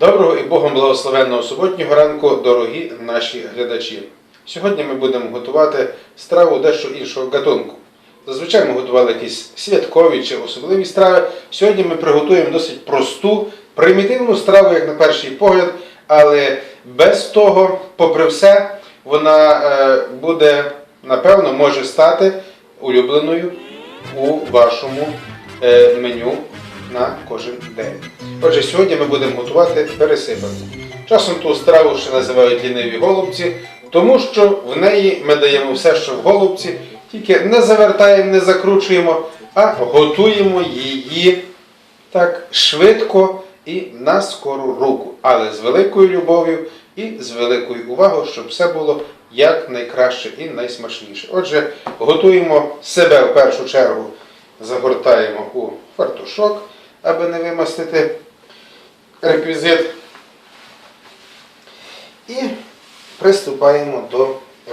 Доброго і Богом благословенного суботнього ранку, дорогі наші глядачі. Сьогодні ми будемо готувати страву дещо іншого гатунку. Зазвичай ми готували якісь святкові чи особливі страви. Сьогодні ми приготуємо досить просту, примітивну страву, як на перший погляд, але без того, попри все, вона е, буде, напевно, може стати улюбленою у вашому е, меню на кожен день. Отже, сьогодні ми будемо готувати пересипанку. Часом ту страву ще називають ліниві голубці, тому що в неї ми даємо все, що в голубці, тільки не завертаємо, не закручуємо, а готуємо її так швидко і на скору руку, але з великою любов'ю і з великою увагою, щоб все було як найкраще і найсмачніше. Отже, готуємо себе в першу чергу, загортаємо у фартушок, аби не вимастити реквізит. І приступаємо до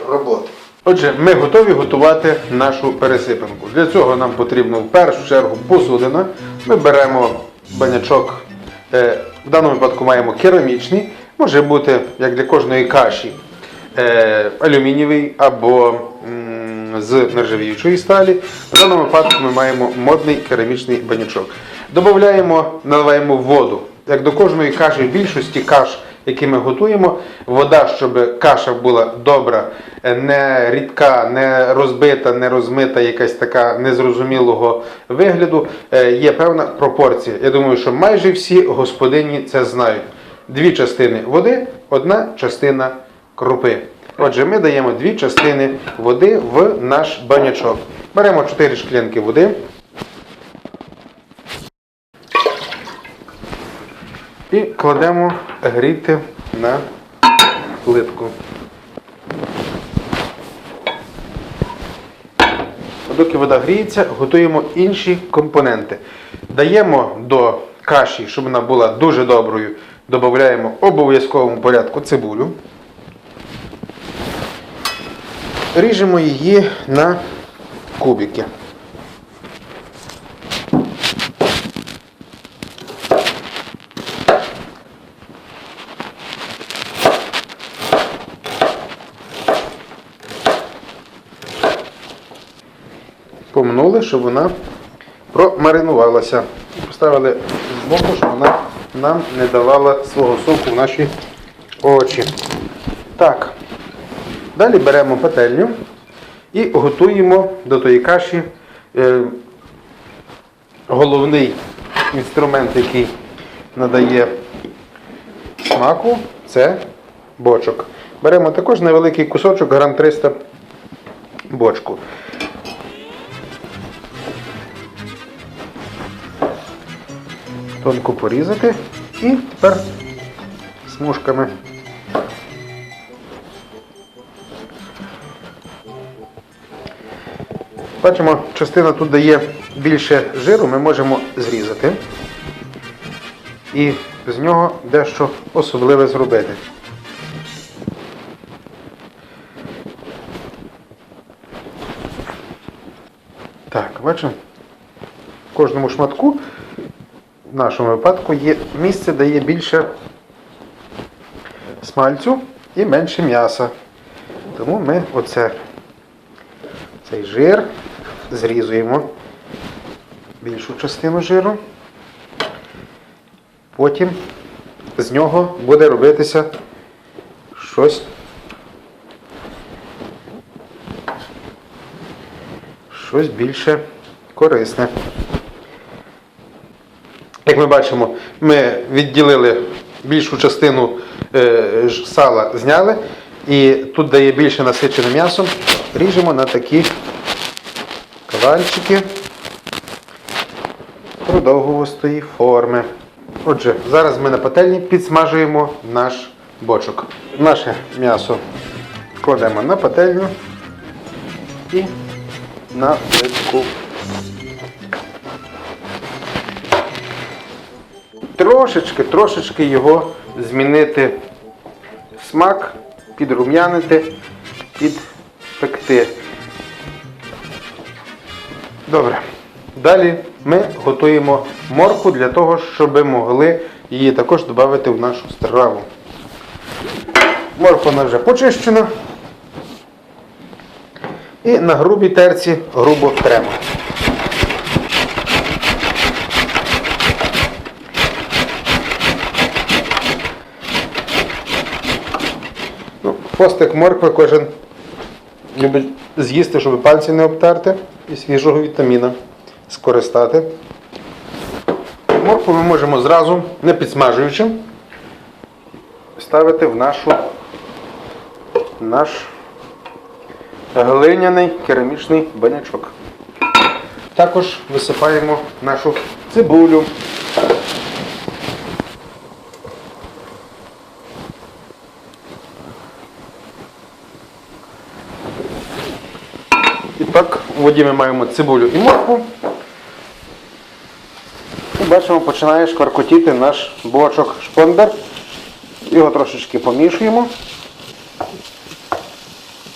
роботи. Отже, ми готові готувати нашу пересипанку. Для цього нам потрібно в першу чергу посудина. Ми беремо банячок, е, в даному випадку маємо керамічний, може бути, як для кожної каші, е, алюмінієвий або з нержавіючої сталі. В даному випадку ми маємо модний керамічний банячок. Додаємо, наливаємо воду. Як до кожної каші, більшості каш, які ми готуємо, вода, щоб каша була добра, е, не рідка, не розбита, не розмита, якась така незрозумілого вигляду, е, є певна пропорція. Я думаю, що майже всі господині це знають. Дві частини води, одна частина крупи. Отже, ми даємо дві частини води в наш банячок. Беремо 4 шклянки води. І кладемо гріти на плитку. Доки вода гріється, готуємо інші компоненти. Даємо до каші, щоб вона була дуже доброю, додаємо обов'язковому порядку цибулю. Ріжемо її на кубики. Помнули, щоб вона промаринувалася. Поставили збоку, щоб вона нам не давала свого соку в наші очі. Так. Далі беремо пательню і готуємо до тої каші е, головний інструмент, який надає смаку, це бочок. Беремо також невеликий кусочок, грам 300 бочку. Тонко порізати і тепер смужками. Бачимо, частина тут дає більше жиру, ми можемо зрізати і з нього дещо особливе зробити. Так, бачимо, в кожному шматку в нашому випадку є місце, де є більше смальцю і менше м'яса. Тому ми оце, цей жир зрізуємо більшу частину жиру. Потім з нього буде робитися щось. Щось більше корисне. Ми бачимо, ми відділили більшу частину е, сала, зняли, і тут, де є більше насичене м'ясом, ріжемо на такі кавальчики продовгувостої форми. Отже, зараз ми на пательні підсмажуємо наш бочок. Наше м'ясо кладемо на пательню і на плитку. Трошечки, трошечки його змінити смак, підрум'янити, підпекти. Добре. Далі ми готуємо морку для того, щоб могли її також додати в нашу страву. Морква вона вже почищена. І на грубій терці грубо тремо. Хвостик моркви кожен любить з'їсти, щоб пальці не обтерти і свіжого вітаміна скористати. Моркву ми можемо зразу, не підсмажуючи, ставити в нашу наш глиняний керамічний банячок. Також висипаємо нашу цибулю. Так, у воді ми маємо цибулю і моркву. І бачимо, починає шкваркотіти наш бочок шпондер. Його трошечки помішуємо.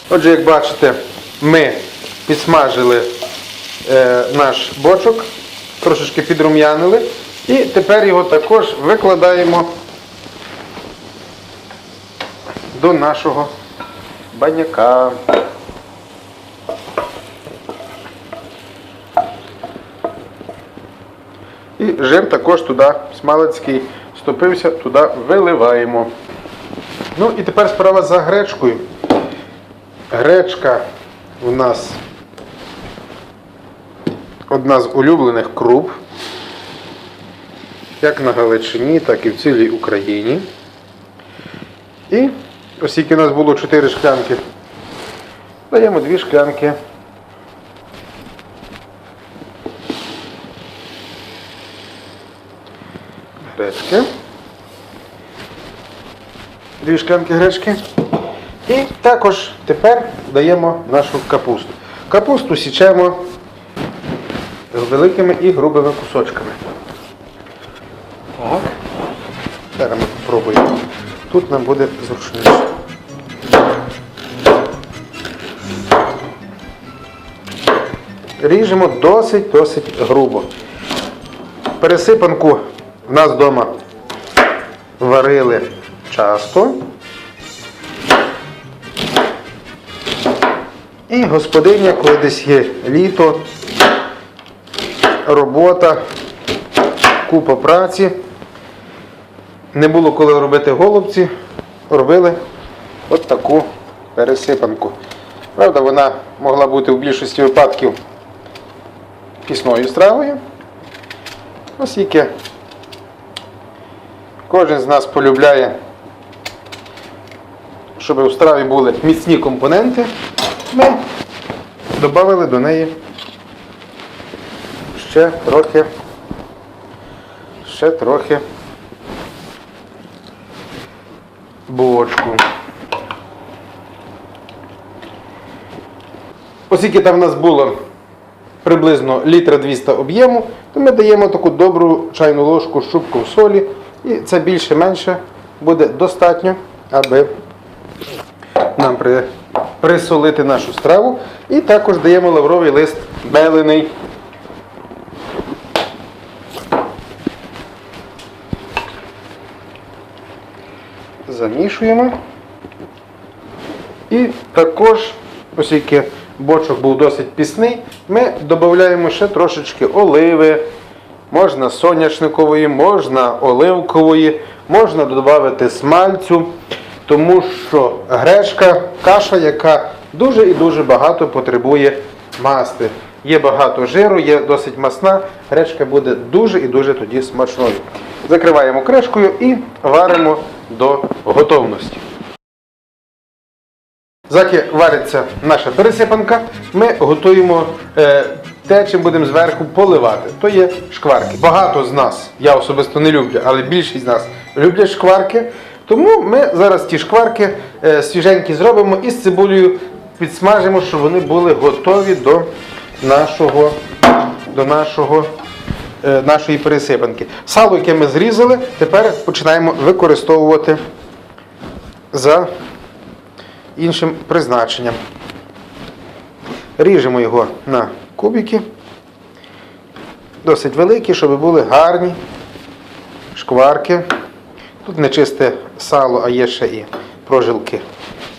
Отже, як бачите, ми підсмажили е, наш бочок, трошечки підрум'янили. І тепер його також викладаємо до нашого баняка. І жир також туди смалецький стопився, туди виливаємо. Ну і тепер справа за гречкою. Гречка у нас одна з улюблених круп, як на Галичині, так і в цілій Україні. І оскільки у нас було 4 шклянки, даємо 2 шклянки. Гречки. Дві шклянки гречки. І також тепер даємо нашу капусту. Капусту січемо великими і грубими кусочками. Так. Зараз ми спробуємо. Тут нам буде зручніше. Ріжемо досить-досить грубо. Пересипанку в нас вдома варили часто. І господиня, коли десь є літо, робота, купа праці. Не було коли робити голубці, робили от таку пересипанку. Правда, вона могла бути в більшості випадків пісною стравою. Оскільки кожен з нас полюбляє, щоб у страві були міцні компоненти, ми додали до неї ще трохи, ще трохи бочку. Оскільки там в нас було приблизно літра 200 об'єму, то ми даємо таку добру чайну ложку щупку в солі, і це більше-менше буде достатньо, аби нам при, присолити нашу страву. І також даємо лавровий лист белений. Замішуємо. І також, оскільки бочок був досить пісний, ми додаємо ще трошечки оливи, можна соняшникової, можна оливкової, можна додати смальцю, тому що гречка каша, яка дуже і дуже багато потребує масти. Є багато жиру, є досить масна, гречка буде дуже і дуже тоді смачною. Закриваємо кришкою і варимо до готовності. Заки вариться наша пересипанка, ми готуємо е, те, чим будемо зверху поливати. То є шкварки. Багато з нас, я особисто не люблю, але більшість з нас люблять шкварки. Тому ми зараз ті шкварки е, свіженькі зробимо і з цибулею підсмажимо, щоб вони були готові до нашого, до нашого, е, нашої пересипанки. Сало, яке ми зрізали, тепер починаємо використовувати за іншим призначенням. Ріжемо його на кубики, досить великі, щоб були гарні шкварки. Тут не чисте сало, а є ще і прожилки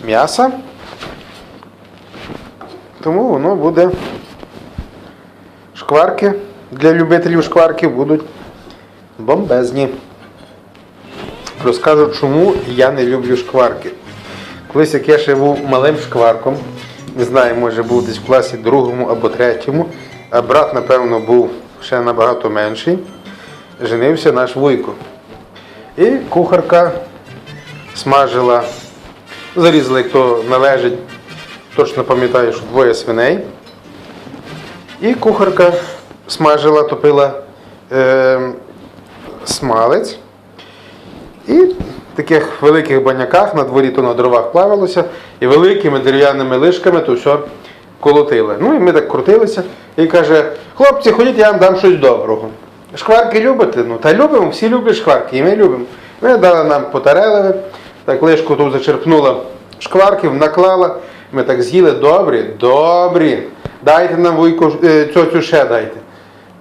м'яса. Тому воно буде шкварки для любителів шкварків будуть бомбезні. Розкажу, чому я не люблю шкварки. Колись як я ще був малим шкварком, не знаю, може був десь в класі другому або третьому, а брат, напевно, був ще набагато менший, женився наш вуйко. І кухарка смажила, зарізала, як то належить, точно пам'ятаю, що двоє свиней. І кухарка смажила, топила е, смалець. І таких великих баняках на дворі то на дровах плавалося, і великими дерев'яними лишками то все колотили. Ну і ми так крутилися. І каже, хлопці, ходіть, я вам дам щось доброго. Шкварки любите? Ну, та любимо, всі люблять шкварки, і ми любимо. Ми дали нам потарелили, так лишку тут зачерпнула шкварків, наклала. Ми так з'їли добрі, добрі. Дайте нам вуйку, е, цьоцю ще дайте.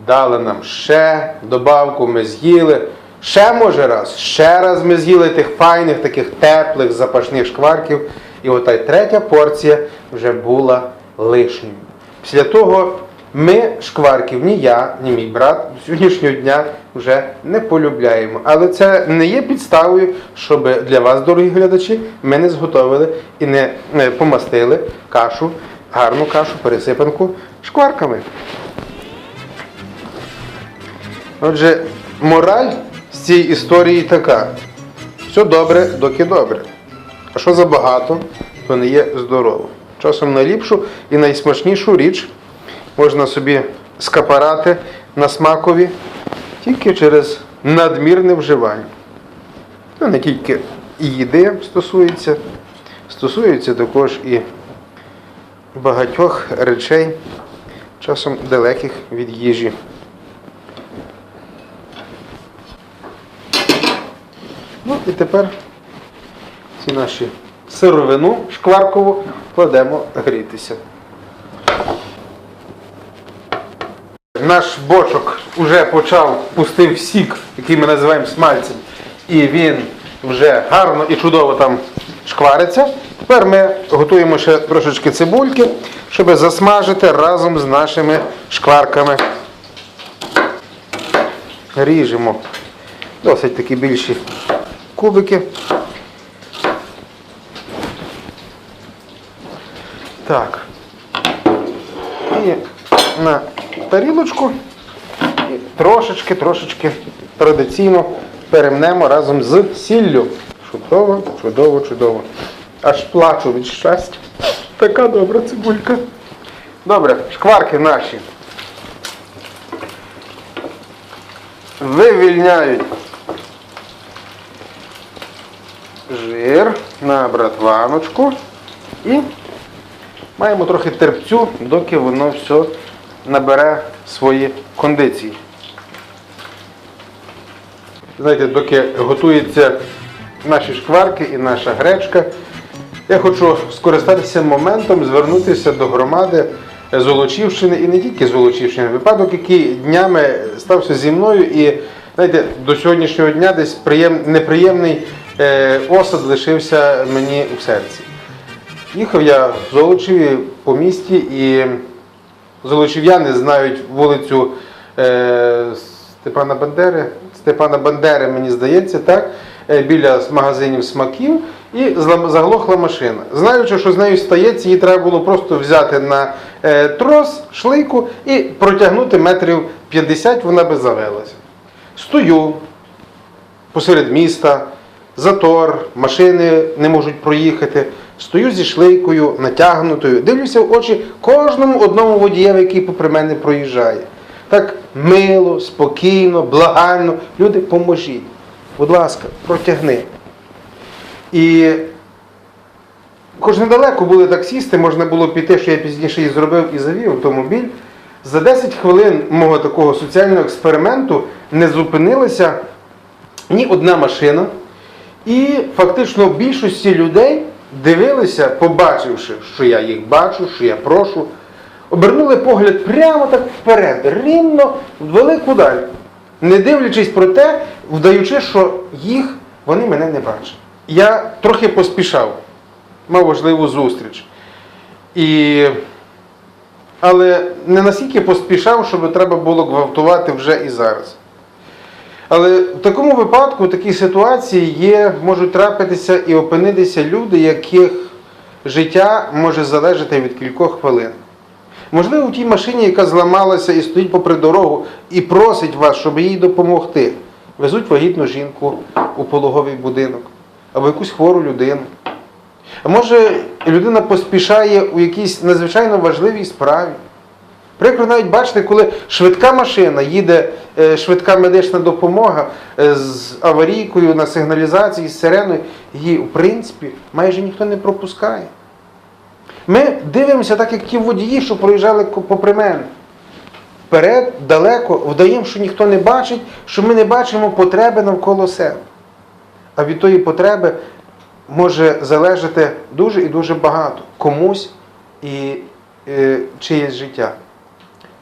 Дали нам ще добавку, ми з'їли. Ще може раз, ще раз ми з'їли тих файних, таких теплих, запашних шкварків. І ота третя порція вже була лишньою. Після того ми шкварків, ні я, ні мій брат сьогоднішнього дня вже не полюбляємо. Але це не є підставою, щоб для вас, дорогі глядачі, ми не зготовили і не помастили кашу, гарну кашу, пересипанку шкварками. Отже, мораль цієї історії така. Все добре, доки добре. А що забагато, то не є здорово. Часом найліпшу і найсмачнішу річ можна собі скапарати на смакові тільки через надмірне вживання. Ну, не тільки їди стосується, стосується також і багатьох речей, часом далеких від їжі. І тепер ці наші сировину шкваркову кладемо грітися. Наш бочок вже почав пустив сік, який ми називаємо смальцем, і він вже гарно і чудово там шквариться. Тепер ми готуємо ще трошечки цибульки, щоб засмажити разом з нашими шкварками. Ріжемо досить такі більші кубики. Так. І на тарілочку і трошечки, трошечки традиційно перемнемо разом з сіллю. Чудово, чудово, чудово. Аж плачу від щастя. Така добра цибулька. Добре, шкварки наші. Вивільняють жир на братваночку і маємо трохи терпцю, доки воно все набере свої кондиції. Знаєте, доки готуються наші шкварки і наша гречка, я хочу скористатися моментом, звернутися до громади Золочівщини і не тільки Золочівщини. Випадок, який днями стався зі мною, і знаєте, до сьогоднішнього дня десь приєм... неприємний осад лишився мені у серці. Їхав я в Золочеві по місті і золочів'яни знають вулицю е, Степана Бандери. Степана Бандери, мені здається, так, е, біля магазинів смаків, і заглохла машина. Знаючи, що з нею стається, її треба було просто взяти на е, трос, шлейку і протягнути метрів 50, вона би завелася. Стою посеред міста, затор, машини не можуть проїхати. Стою зі шлейкою натягнутою, дивлюся в очі кожному одному водієві, який попри мене проїжджає. Так мило, спокійно, благально. Люди, поможіть. Будь ласка, протягни. І хоч недалеко були таксісти, можна було піти, що я пізніше і зробив і завів автомобіль. За 10 хвилин мого такого соціального експерименту не зупинилася ні одна машина. І фактично більшості людей дивилися, побачивши, що я їх бачу, що я прошу, обернули погляд прямо так вперед, рівно в велику даль. Не дивлячись про те, вдаючи, що їх вони мене не бачать. Я трохи поспішав, мав важливу зустріч. І... Але не настільки поспішав, щоб треба було гвалтувати вже і зараз. Але в такому випадку, в такій ситуації є, можуть трапитися і опинитися люди, яких життя може залежати від кількох хвилин. Можливо, в тій машині, яка зламалася і стоїть попри дорогу, і просить вас, щоб їй допомогти. Везуть вагітну жінку у пологовий будинок або якусь хвору людину. А може, людина поспішає у якійсь надзвичайно важливій справі. Прикро навіть бачите, коли швидка машина їде, е, швидка медична допомога е, з аварійкою на сигналізації, з сиреною, її, в принципі, майже ніхто не пропускає. Ми дивимося так, як ті водії, що проїжджали попри мене. Вперед, далеко, вдаємо, що ніхто не бачить, що ми не бачимо потреби навколо себе. А від тої потреби може залежати дуже і дуже багато комусь і е, чиєсь життя.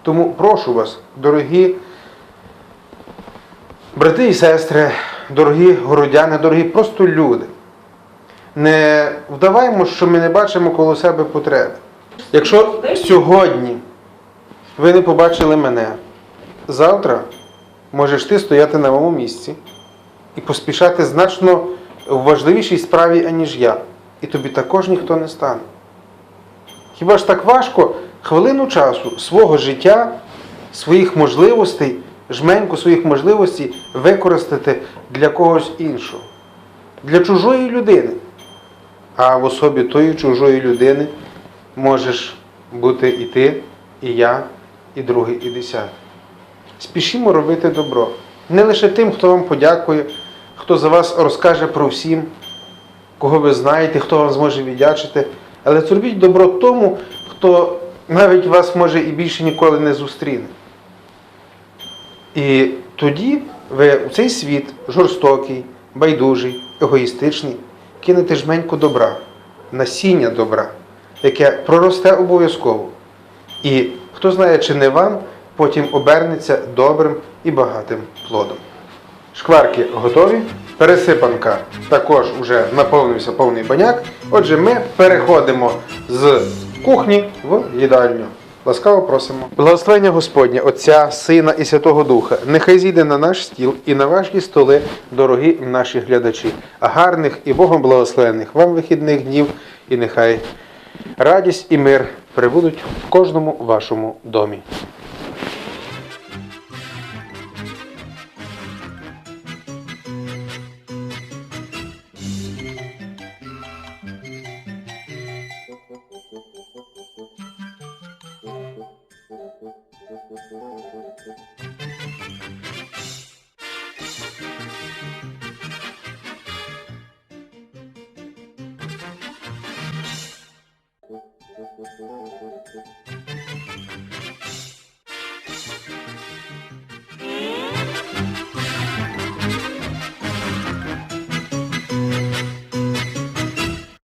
Тому прошу вас, дорогі брати і сестри, дорогі городяни, дорогі просто люди. Не вдаваймо, що ми не бачимо коло себе потреби. Якщо сьогодні ви не побачили мене, завтра можеш ти стояти на моєму місці і поспішати значно в важливішій справі, аніж я. І тобі також ніхто не стане. Хіба ж так важко хвилину часу свого життя, своїх можливостей, жменьку своїх можливостей використати для когось іншого, для чужої людини. А в особі тої чужої людини можеш бути і ти, і я, і другий, і десятий. Спішімо робити добро. Не лише тим, хто вам подякує, хто за вас розкаже про всім, кого ви знаєте, хто вам зможе віддячити, але зробіть добро тому, хто навіть вас може і більше ніколи не зустріне. І тоді ви в цей світ жорстокий, байдужий, егоїстичний, кинете жменьку добра, насіння добра, яке проросте обов'язково. І хто знає, чи не вам потім обернеться добрим і багатим плодом. Шкварки готові. Пересипанка також вже наповнився повний баняк. Отже, ми переходимо з кухні в їдальню. Ласкаво просимо. Благословення Господнє, Отця, Сина і Святого Духа, нехай зійде на наш стіл і на ваші столи, дорогі наші глядачі, гарних і Богом благословених вам вихідних днів, і нехай радість і мир прибудуть в кожному вашому домі. Thank you.